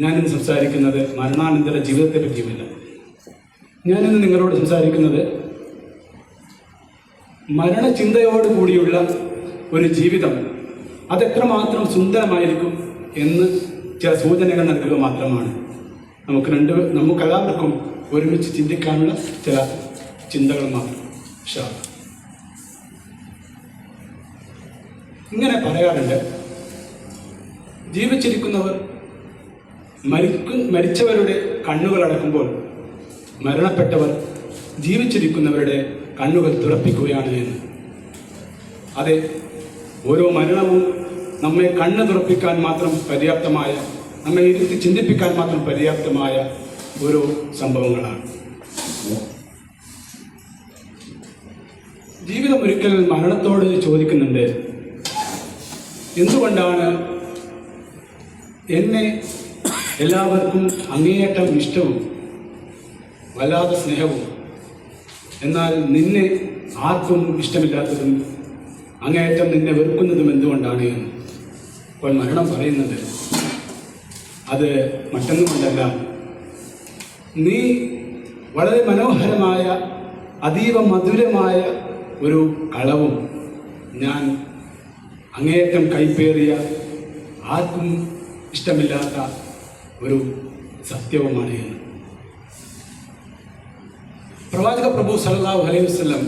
ഞാനിന്ന് സംസാരിക്കുന്നത് മരണാനന്തര ജീവിതത്തെ പറ്റിയുമല്ല. ഞാനിന്ന് നിങ്ങളോട് സംസാരിക്കുന്നത് മരണചിന്തയോട് കൂടിയുള്ള ഒരു ജീവിതം. അതെത്രമാത്രം സുന്ദരമായിരിക്കും എന്ന് ചില സൂചനകൾ നൽകുക മാത്രമാണ്. നമുക്ക് രണ്ട് നമുക്കെല്ലാവർക്കും ഒരുമിച്ച് ചിന്തിക്കാനുള്ള ചില ചിന്തകൾ മാത്രം. ഇങ്ങനെ പറയാറുണ്ട്. ജീവിച്ചിരിക്കുന്നവർ മരിക്കു മരിച്ചവരുടെ കണ്ണുകൾ അടക്കുമ്പോൾ മരണപ്പെട്ടവർ ജീവിച്ചിരിക്കുന്നവരുടെ കണ്ണുകൾ തുറപ്പിക്കുകയാണ് എന്ന്. അതെ ഓരോ മരണവും നമ്മെ കണ്ണ് തുറപ്പിക്കാൻ മാത്രം പര്യാപ്തമായ നമ്മെ ഇരുത്തി ചിന്തിപ്പിക്കാൻ മാത്രം പര്യാപ്തമായ ഓരോ സംഭവങ്ങളാണ്. ജീവിതം ഒരിക്കൽ മരണത്തോട് ചോദിക്കുന്നുണ്ട് എന്തുകൊണ്ടാണ് എന്നെ എല്ലാവർക്കും അങ്ങേയറ്റം ഇഷ്ടവും വല്ലാതെ സ്നേഹവും. എന്നാൽ നിന്നെ ആർക്കും ഇഷ്ടമില്ലാത്തതും അങ്ങേയറ്റം നിന്നെ വെറുക്കുന്നതും എന്തുകൊണ്ടാണ് എന്ന് അപ്പോൾ മരണം പറയുന്നത് അത് മറ്റൊന്നുമല്ല. നീ വളരെ മനോഹരമായ അതീവ മധുരമായ ഒരു കളവും ഞാൻ അങ്ങേയറ്റം കൈപ്പേറിയ ആർക്കും ഇഷ്ടമില്ലാത്ത ഒരു സത്യവുമാണ് എന്ന്. പ്രവാചക പ്രഭു സല്ലല്ലാഹു അലൈഹി വസ്ലം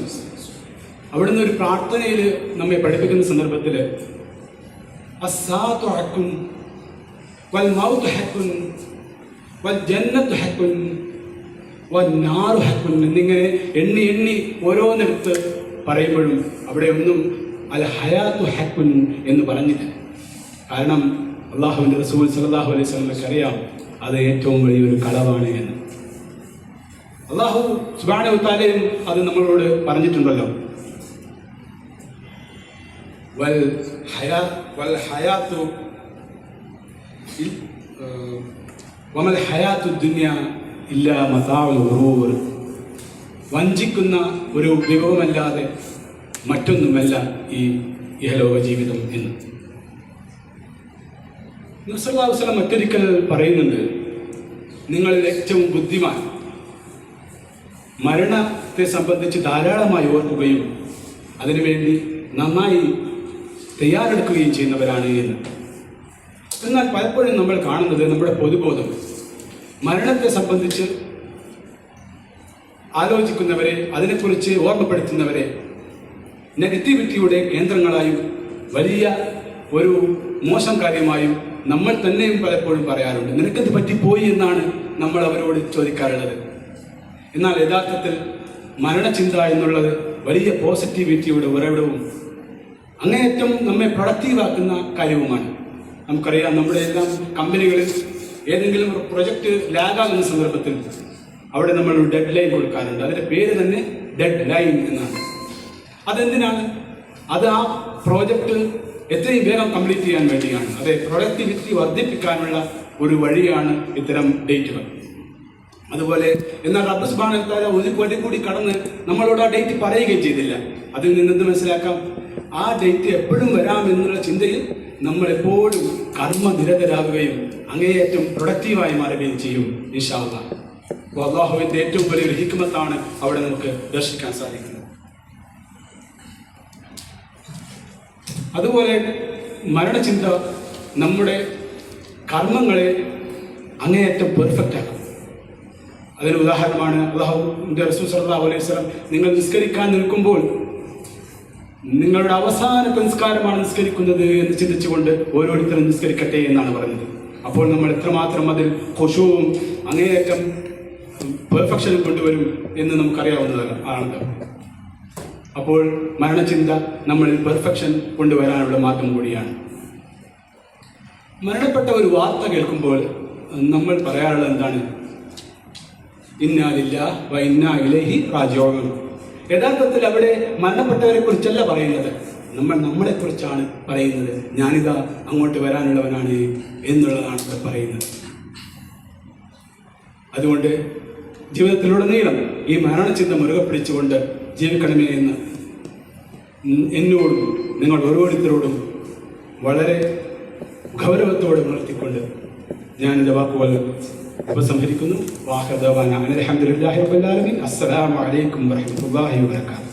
അവിടുന്ന് ഒരു പ്രാർത്ഥനയിൽ നമ്മെ പഠിപ്പിക്കുന്ന സന്ദർഭത്തിൽ വൽ എന്നിങ്ങനെ എണ്ണി എണ്ണി ഓരോന്നെടുത്ത് പറയുമ്പോഴും അവിടെ ഒന്നും അൽ ഹയാത്തു ഹക്കുൻ എന്ന് പറഞ്ഞില്ല. കാരണം അള്ളാഹുവിന്റെ റസൂൽ സലാഹു അലൈഹി സ്വലമക്ക് അറിയാം അത് ഏറ്റവും വലിയൊരു കളവാണ് എന്ന്. അള്ളാഹു സുബാന ഉത്താലയും അത് നമ്മളോട് പറഞ്ഞിട്ടുണ്ടല്ലോ. വൽ വൽ ഹയാത്തു വമൽ ഹയാത്തു ദുന്യ ഇല്ല മതാവുൽ ഉറൂർ വഞ്ചിക്കുന്ന ഒരു വിഭവമല്ലാതെ മറ്റൊന്നുമല്ല ഈ ഇഹലോക ജീവിതം എന്ന്. നസല്ലാസ്ലം മറ്റൊരിക്കൽ പറയുന്നുണ്ട്. നിങ്ങളിൽ ഏറ്റവും ബുദ്ധിമാൻ മരണത്തെ സംബന്ധിച്ച് ധാരാളമായി ഓർക്കുകയും അതിനുവേണ്ടി നന്നായി തയ്യാറെടുക്കുകയും ചെയ്യുന്നവരാണ് എന്ന്. എന്നാൽ പലപ്പോഴും നമ്മൾ കാണുന്നത് നമ്മുടെ പൊതുബോധം. മരണത്തെ സംബന്ധിച്ച് ആലോചിക്കുന്നവരെ അതിനെക്കുറിച്ച് ഓർമ്മപ്പെടുത്തുന്നവരെ നെഗറ്റിവിറ്റിയുടെ കേന്ദ്രങ്ങളായും വലിയ ഒരു മോശം കാര്യമായും നമ്മൾ തന്നെയും പലപ്പോഴും പറയാറുണ്ട് നിനക്കത് പറ്റിപ്പോയി എന്നാണ് നമ്മൾ അവരോട് ചോദിക്കാറുള്ളത്. എന്നാൽ യഥാർത്ഥത്തിൽ മരണചിന്ത എന്നുള്ളത് വലിയ പോസിറ്റിവിറ്റിയുടെ ഉറവിടവും അങ്ങേയറ്റം നമ്മെ പ്രൊഡക്റ്റീവാക്കുന്ന കാര്യവുമാണ്. നമുക്കറിയാം നമ്മുടെ എല്ലാം കമ്പനികളിൽ ഏതെങ്കിലും ഒരു പ്രൊജക്റ്റ് ലാഗാകുന്ന സന്ദർഭത്തിൽ അവിടെ നമ്മൾ ഡെഡ് ലൈൻ കൊടുക്കാറുണ്ട്. അതിന്റെ പേര് തന്നെ ഡെഡ് ലൈൻ എന്നാണ്. അതെന്തിനാണ്? അത് ആ പ്രോജക്റ്റ് എത്രയും വേഗം കംപ്ലീറ്റ് ചെയ്യാൻ വേണ്ടിയാണ്. അതെ പ്രൊഡക്ടിവിറ്റി വർദ്ധിപ്പിക്കാനുള്ള ഒരു വഴിയാണ് ഇത്തരം ഡേറ്റുകൾ അതുപോലെ എന്നാൽ റബ്ബ് ഒരു കൊടി കൂടി കടന്ന് നമ്മളോട് ആ ഡേറ്റ് പറയുകയും ചെയ്തില്ല. അതിൽ നിന്നെന്ത് മനസ്സിലാക്കാം? ആ ഡേറ്റ് എപ്പോഴും വരാമെന്നുള്ള ചിന്തയിൽ നമ്മൾ എപ്പോഴും കർമ്മനിരതരാകുകയും അങ്ങേയറ്റം പ്രൊഡക്റ്റീവായി മാറുകയും ചെയ്യും നിഷാവുക അള്ളാഹുവിന്റെ ഏറ്റവും വലിയ ഹിക്മത്താണ് അവിടെ നമുക്ക് ദർശിക്കാൻ സാധിക്കുന്നത്. അതുപോലെ മരണചിന്ത നമ്മുടെ കർമ്മങ്ങളെ അങ്ങേയറ്റം പെർഫെക്റ്റ് ആക്കും. അതിന് ഉദാഹരണമാണ് അള്ളാഹുന്റെ റസൂൽ സല്ലല്ലാഹു അലൈഹി വസല്ലം നിങ്ങൾ നിസ്കരിക്കാൻ നിൽക്കുമ്പോൾ നിങ്ങളുടെ അവസാനത്തെ നിസ്കാരമാണ് നിസ്കരിക്കുന്നത് എന്ന് ചിന്തിച്ചുകൊണ്ട് ഓരോരുത്തരും നിസ്കരിക്കട്ടെ എന്നാണ് പറഞ്ഞത്. അപ്പോൾ നമ്മൾ എത്രമാത്രം അതിൽ കൊശുവും അങ്ങേയറ്റം പെർഫെക്ഷനും കൊണ്ടുവരും എന്ന് നമുക്കറിയാവുന്നതാണ്. ആണല്ലോ. അപ്പോൾ മരണചിന്ത നമ്മളിൽ പെർഫെക്ഷൻ കൊണ്ടുവരാനുള്ള മാർഗം കൂടിയാണ്. മരണപ്പെട്ട ഒരു വാർത്ത കേൾക്കുമ്പോൾ നമ്മൾ പറയാറുള്ളത് എന്താണ്? ഇന്നാലില്ല വ ഇന്നാ യഥാർത്ഥത്തിൽ അവിടെ മരണപ്പെട്ടവരെ കുറിച്ചല്ല പറയുന്നത്. നമ്മൾ നമ്മളെ കുറിച്ചാണ് പറയുന്നത്. ഞാനിതാ അങ്ങോട്ട് വരാനുള്ളവനാണ് എന്നുള്ളതാണ് പറയുന്നത്. അതുകൊണ്ട് ജീവിതത്തിലുടനീളം ഈ മരണചിന്ത മുറുകെ പിടിച്ചുകൊണ്ട് ജീവിക്കണമേ എന്ന് എന്നോടും നിങ്ങൾ ഓരോരുത്തരോടും വളരെ ഗൗരവത്തോടെ ഉണർത്തിക്കൊണ്ട് ഞാൻ എന്റെ വാക്കുകൾ ഉപസംഹരിക്കുന്നു. വാഹദവാന അസ്സലാമു അലൈക്കും വറഹ്മത്തുള്ളാഹി വബറകാതുഹു.